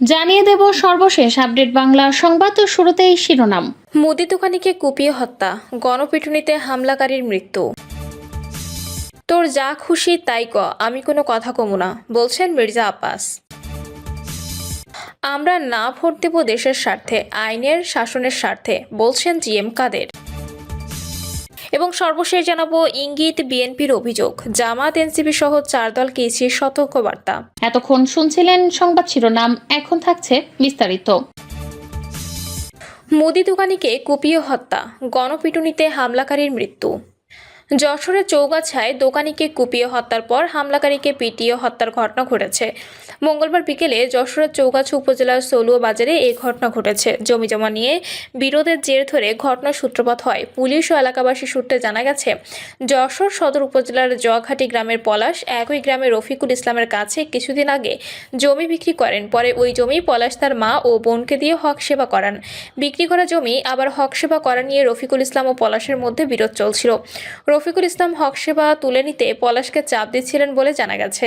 জানিয়ে দেব সর্বশেষ আপডেট বাংলা সংবাদ ও শুরুতেই শিরোনাম। মুদি দোকানিকে কুপিয়ে হত্যা, গণপিটুনিতে হামলাকারীর মৃত্যু। তোর যা খুশি তাই ক, আমি কোনো কথা কমু না, বলছেন মির্জা আব্বাস। আমরা না ভোট দেব দেশের স্বার্থে, আইনের শাসনের স্বার্থে, বলছেন জিএম কাদের। এবং সর্বশেষ জানাব ইঙ্গিত বিএনপির অভিযোগ। জামাত এনসিপি সহ চার দলকে ইসির সতর্কবার্তা। এতক্ষণ শুনছিলেন সংবাদ শিরোনাম এখন থাকছে বিস্তারিত। মুদি দোকানিকে কুপিয়ে হত্যা গণপিটুনিতে হামলাকারীর মৃত্যু। যশোরের চৌগাছায় দোকানিকে কুপিয়ে হত্যার পর হামলাকারীকে পিটিয়ে হত্যার ঘটনা ঘটেছে। মঙ্গলবার বিকেলে যশোরের চৌগাছা উপজেলার সলুয়া বাজারে এই ঘটনা ঘটেছে। জমি জমা নিয়ে বিরোধের জের ধরে ঘটনার সূত্রপাত হয়। পুলিশ ও এলাকাবাসী সূত্রে জানা গেছে, যশোর সদর উপজেলার জগাহাটি গ্রামের পলাশ একই গ্রামের রফিকুল ইসলামের কাছে কিছুদিন আগে জমি বিক্রি করেন। পরে ওই জমি পলাশ তার মা ও বোনকে দিয়ে হক সেবা করান। বিক্রি করা জমি আবার হক সেবা করা নিয়ে রফিকুল ইসলাম ও পলাশের মধ্যে বিরোধ চলছিল। রফিকুল ইসলাম হক সেবা তুলে নিতে পলাশকে চাপ দিচ্ছিলেন বলে জানা গেছে।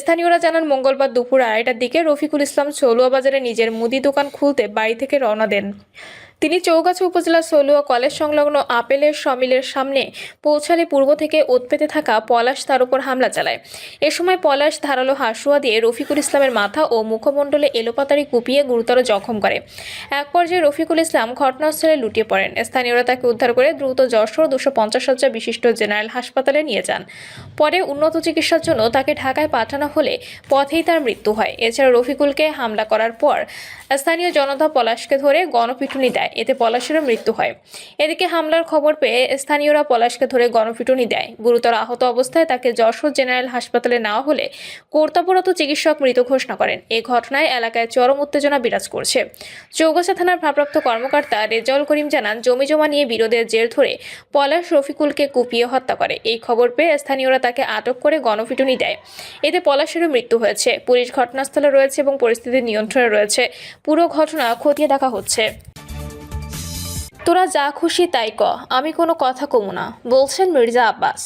স্থানীয়রা জানান, মঙ্গলবার দুপুর আড়াইটার দিকে রফিকুল ইসলাম সলুয়া বাজারে নিজের মুদি দোকান খুলতে বাড়ি থেকে রওনা দেন। তিনি চৌগাছা উপজেলার সলুয়া কলেজ সংলগ্ন আপেলের সমিলের সামনে পৌঁছালে পূর্ব থেকে উৎপেতে থাকা পলাশ তার উপর হামলা চালায়। এ সময় পলাশ ধারালো হাসুয়া দিয়ে রফিকুল ইসলামের মাথা ও মুখমণ্ডলে এলোপাতারি কুপিয়ে গুরুতর জখম করে। এক পর্যায়ে রফিকুল ইসলাম ঘটনাস্থলে লুটিয়ে পড়েন। স্থানীয়রা তাকে উদ্ধার করে দ্রুত যশোর দুশো পঞ্চাশ শয্যা বিশিষ্ট জেনারেল হাসপাতালে নিয়ে যান। পরে উন্নত চিকিৎসার জন্য তাকে ঢাকায় পাঠানো হলে পথেই তার মৃত্যু হয়। এছাড়া রফিকুলকে হামলা করার পর স্থানীয় জনতা পলাশকে ধরে গণপিটুনি দেয়। এতে পলাশেরও মৃত্যু হয়। এদিকে হামলার খবর পেয়ে স্থানীয়রা পলাশকে ধরে গণপিটুনি দেয়। গুরুতর আহত অবস্থায় তাকে যশোর জেনারেল হাসপাতালে নেওয়া হলে কর্তব্যরত চিকিৎসক মৃত ঘোষণা করেন। এই ঘটনায় এলাকায় চরম উত্তেজনা বিরাজ করছে। চৌগাছা থানার ভারপ্রাপ্ত কর্মকর্তা রেজাউল করিম জানান, জমি জমা নিয়ে বিরোধের জের ধরে পলাশ রফিকুলকে কুপিয়ে হত্যা করে। এই খবর পেয়ে স্থানীয়রা তাকে আটক করে গণপিটুনি দেয়। এতে পলাশেরও মৃত্যু হয়েছে। পুলিশ ঘটনাস্থলে রয়েছে এবং পরিস্থিতি নিয়ন্ত্রণে রয়েছে। পুরো ঘটনা খতিয়ে দেখা হচ্ছে। তোরা যা খুশি তাই ক আমি কোনো কথা কমু না। বলছেন মির্জা আব্বাস।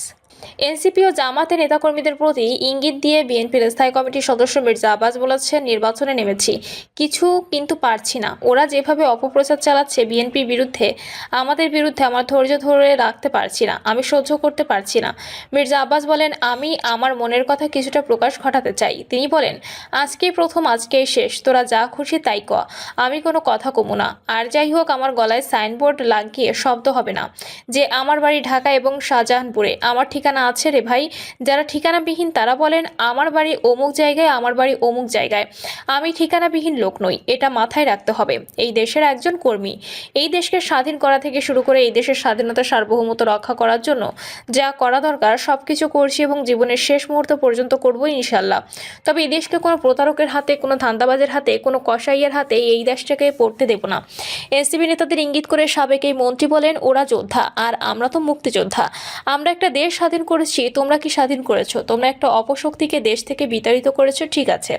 এনসিপি ও জামাতের নেতাকর্মীদের প্রতি ইঙ্গিত দিয়ে বিএনপির স্থায়ী কমিটির সদস্য মির্জা আব্বাস বলেছেন, নির্বাচনে নেমেছি। কিছু কিন্তু পারছি না। ওরা যেভাবে অপপ্রচার চালাচ্ছে বিএনপির বিরুদ্ধে, আমাদের বিরুদ্ধে আমার ধৈর্য ধরে রাখতে পারছি না। আমি সহ্য করতে পারছি না। মির্জা আব্বাস বলেন, আমি আমার মনের কথা কিছুটা প্রকাশ ঘটাতে চাই। তিনি বলেন, আজকেই প্রথম, আজকেই শেষ। তোরা যা খুশি তাই ক। আমি কোনো কথা কমু না। আর যাই হোক, আমার গলায় সাইনবোর্ড লাগিয়ে শব্দ হবে না। যে আমার বাড়ি ঢাকা এবং শাহজাহানপুরে, আমার ঠিকানা আছে রে ভাই। যারা ঠিকানাবিহীন তারা বলেন, আমার বাড়ি অমুক জায়গায়, আমার বাড়ি অমুক জায়গায়। আমি ঠিকানাবিহীন লোক নই, এটা মাথায় রাখতে হবে। এই দেশের একজন কর্মী, এই দেশকে স্বাধীন করা থেকে শুরু করে এই দেশের স্বাধীনতা সার্বভৌমত্ব রক্ষা করার জন্য যা করা দরকার সব কিছু করছি এবং জীবনের শেষ মুহূর্ত পর্যন্ত করব ইনশাল্লাহ তবে এই দেশকে কোনো প্রতারকের হাতে, কোনো ধান্দাবাজের হাতে, কোনো কসাইয়ের হাতে এই দেশটাকে পড়তে দেব না। এনসিপি নেতাদের ইঙ্গিত করে সাবেক এই মন্ত্রী বলেন, ওরা যোদ্ধা, আর আমরা তো মুক্তিযোদ্ধা। আমরা একটা দেশ স্বাধীন করেছি, তোমরা কি স্বাধীন করেছ? তোমরা একটা অপশক্তিকে দেশ থেকে বিতাড়িত করেছ, ঠিক আছে।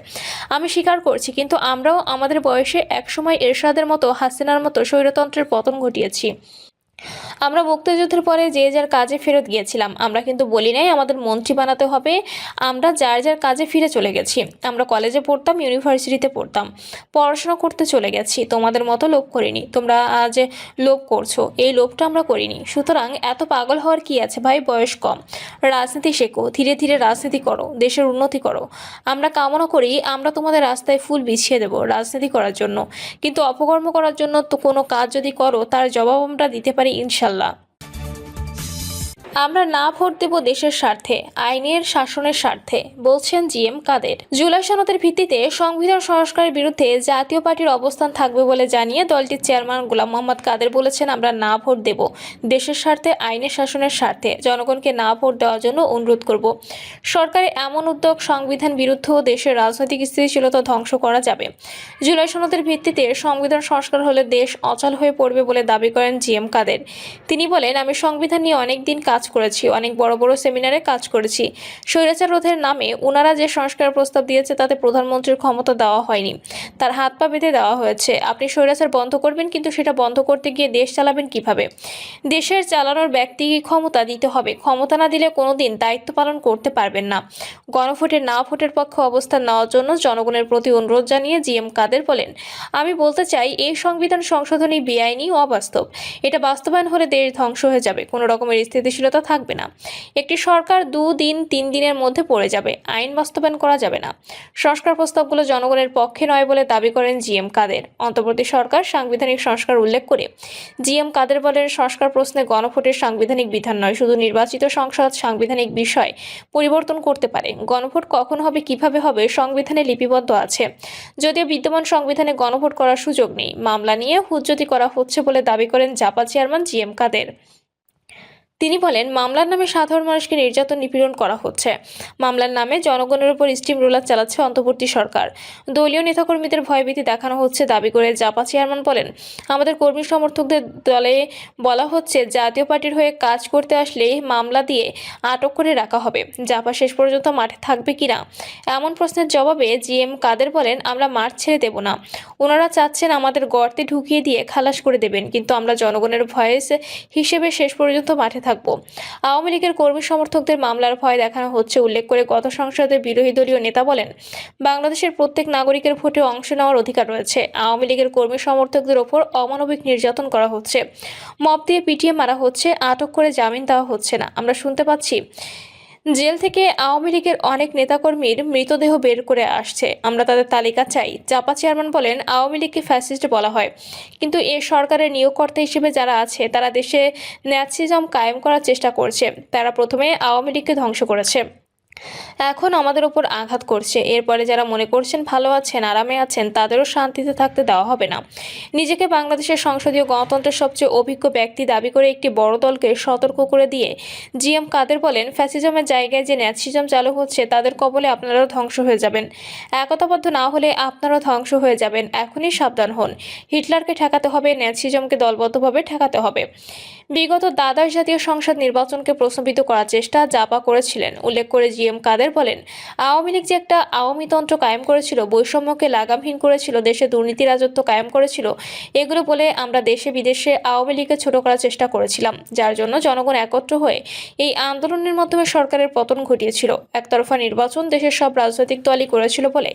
আমি স্বীকার করছি, কিন্তু আমরাও আমাদের বয়সে একসময় এরশাদের মতো, হাসিনার মতো স্বৈরতন্ত্রের পতন ঘটিয়েছি। আমরা মুক্তিযুদ্ধের পরে যে যার কাজে ফেরত গিয়েছিলাম। আমরা কিন্তু বলি নাই, আমাদের মন্ত্রী বানাতে হবে। আমরা যার যার কাজে ফিরে চলে গেছি। আমরা কলেজে পড়তাম ইউনিভার্সিটিতে পড়তাম। পড়াশোনা করতে চলে গেছি। তোমাদের মতো লোভ করিনি। তোমরা আজ লোভ করছ। এই লোভটা আমরা করিনি। সুতরাং এত পাগল হওয়ার কি আছে ভাই? বয়স কম। রাজনীতি শেখো। ধীরে ধীরে রাজনীতি করো। দেশের উন্নতি করো। আমরা কামনা করি, আমরা তোমাদের রাস্তায় ফুল বিছিয়ে দেবো রাজনীতি করার জন্য। কিন্তু অপকর্ম করার জন্য তো কোনো কাজ যদি করো, তার জবাব আমরা দিতে পারি ইনশাল্লাহ। আল্লাহ আমরা না ভোট দেব দেশের স্বার্থে, আইনের শাসনের স্বার্থে, বলছেন জি এম কাদের। জুলাই সনদের ভিত্তিতে সংবিধান সংস্কারের বিরুদ্ধে জাতীয় পার্টির অবস্থান থাকবে বলে জানিয়ে দলটির চেয়ারম্যান গোলাম মোহাম্মদ কাদের বলেছেন, আমরা না ভোট দেব দেশের স্বার্থে, আইনের শাসনের স্বার্থে, জনগণকে না ভোট দেওয়ার জন্য অনুরোধ করব। সরকারের এমন উদ্যোগ সংবিধান বিরুদ্ধ দেশের রাজনৈতিক স্থিতিশীলতা ধ্বংস করা যাবে। জুলাই সনদের ভিত্তিতে সংবিধান সংস্কার হলে দেশ অচল হয়ে পড়বে বলে দাবি করেন জি এম কাদের। তিনি বলেন, আমি সংবিধান নিয়ে অনেক দিন কাজ করেছি, অনেক বড় বড় সেমিনারে কাজ করেছি। স্বৈরাচার রোধের নামে ওনারা যে সংস্কার প্রস্তাব দিয়েছে, তাতে প্রধানমন্ত্রীর ক্ষমতা দেওয়া হয়নি। তার হাত পা বেঁধে দেওয়া হয়েছে। আপনি স্বৈরাচার বন্ধ করবেন, কিন্তু সেটা বন্ধ করতে গিয়ে দেশ চালাবেন কীভাবে? দেশের চালানোর ব্যক্তিকে ক্ষমতা দিতে হবে? ক্ষমতা না দিলে কোনোদিন দায়িত্ব পালন করতে পারবেন না। গণভোটে না ভোটের পক্ষে অবস্থান নেওয়ার জন্য জনগণের প্রতি অনুরোধ জানিয়ে জি এম কাদের বলেন, আমি বলতে চাই, এই সংবিধান সংশোধনী বেআইনি অবাস্তব। এটা বাস্তবায়ন হলে দেশ ধ্বংস হয়ে যাবে। কোনো রকমের স্থিতিশীলতা থাকবে না। একটি সরকার দু দিন তিন দিনের মধ্যে পড়ে যাবে। আইন বাস্তবায়ন করা যাবে না। সংস্কার প্রস্তাবগুলো জনগণের পক্ষে নয় বলে দাবি করেন জি এম কাদের। অন্তর্বর্তী সরকার সাংবিধানিক সংস্কার উল্লেখ করে জি এম কাদের বলেন, সংস্কার প্রশ্নে গণভোটের সাংবিধানিক বিধান নয়, শুধু নির্বাচিত সংসদ সাংবিধানিক বিষয় পরিবর্তন করতে পারে। গণভোট কখন হবে, কীভাবে হবে, সংবিধানে লিপিবদ্ধ আছে। যদিও বিদ্যমান সংবিধানে গণভোট করার সুযোগ নেই। মামলা নিয়ে হুজ্জতি করা হচ্ছে বলে দাবি করেন Japa chairman G M Kader. তিনি বলেন, মামলার নামে সাধারণ মানুষকে নির্যাতন নিপীড়ন করা হচ্ছে। মামলার নামে জনগণের উপর স্টিম রোলার চালাচ্ছে অন্তর্বর্তী সরকার। দলীয় নেতাকর্মীদের ভয়ভীতি দেখানো হচ্ছে দাবি করে জাপা চেয়ারম্যান বলেন, আমাদের কর্মী সমর্থকদের দলে বলা হচ্ছে, জাতীয় পার্টির হয়ে কাজ করতে আসলে মামলা দিয়ে আটক করে রাখা হবে। জাপা শেষ পর্যন্ত মাঠে থাকবে কিনা? এমন প্রশ্নের জবাবে জিএম কাদের বলেন, আমরা মাঠ ছেড়ে দেব না। ওনারা চাচ্ছেন আমাদের গর্তে ঢুকিয়ে দিয়ে খালাস করে দেবেন, কিন্তু আমরা জনগণের ভয়েস হিসেবে শেষ পর্যন্ত মাঠে থাকব। আওয়ামী লীগের কর্মী সমর্থকদের মামলার ভয় দেখানো হচ্ছে, উল্লেখ করে গত সংসদে বিরোধী দলীয় নেতা বলেন, বাংলাদেশের প্রত্যেক নাগরিকের ভোটে অংশ নেওয়ার অধিকার রয়েছে। আওয়ামী লীগের কর্মী সমর্থকদের ওপর অমানবিক নির্যাতন করা হচ্ছে। মপ দিয়ে পিটিয়ে মারা হচ্ছে, আটক করে জামিন দেওয়া হচ্ছে না। আমরা শুনতে পাচ্ছি জেল থেকে আওয়ামী লীগের অনেক নেতাকর্মীর মৃতদেহ বের করে আসছে। আমরা তাদের তালিকা চাই। চাপা চেয়ারম্যান বলেন, আওয়ামী লীগকে ফ্যাসিস্ট বলা হয়। কিন্তু এ সরকারের নিয়োগকর্তা হিসেবে যারা আছে, তারা দেশে ন্যাচিজম কায়েম করার চেষ্টা করছে। তারা প্রথমে আওয়ামী লীগকে ধ্বংস করেছে। এখন আমাদের উপর আঘাত করছে। এরপরে যারা মনে করছেন ভালো আছেন, আরামে আছেন, তাদেরও শান্তিতে থাকতে দেওয়া হবে না। নিজেকে বাংলাদেশের সংসদীয় গণতন্ত্রের সবচেয়ে অভিজ্ঞ ব্যক্তি দাবি করে একটি বড় দলকে সতর্ক করে দিয়ে জিএম কাদের বলেন, ফ্যাসিজমের জায়গায় যে ন্যাচিজম চালু হচ্ছে, তাদের কবলে আপনারাও ধ্বংস হয়ে যাবেন। একতাবদ্ধ না হলে আপনারাও ধ্বংস হয়ে যাবেন। এখনই সাবধান হন। হিটলারকে ঠেকাতে হবে ন্যাচিজমকে দলবদ্ধভাবে ঠেকাতে হবে। বিগত দ্বাদশ জাতীয় সংসদ নির্বাচনকে প্রশ্নবিদ্ধ করার চেষ্টা জাপা করেছিলেন। উল্লেখ করে জিএম কাদের বলেন, আওয়ামী লীগ যে একটা আওয়ামীতন্ত্র কায়েম করেছিল, বৈষম্যকে লাগামহীন করেছিল, দেশে দুর্নীতি, রাজত্ব কায়েম করেছিল, এগুলো বলে আমরা দেশে বিদেশে আওয়ামী লীগকে ছোট করার চেষ্টা করেছিলাম, যার জন্য জনগণ একত্র হয়ে এই আন্দোলনের মাধ্যমে সরকারের পতন ঘটিয়েছিল। একতরফা নির্বাচন দেশের সব রাজনৈতিক দলই করেছিল বলে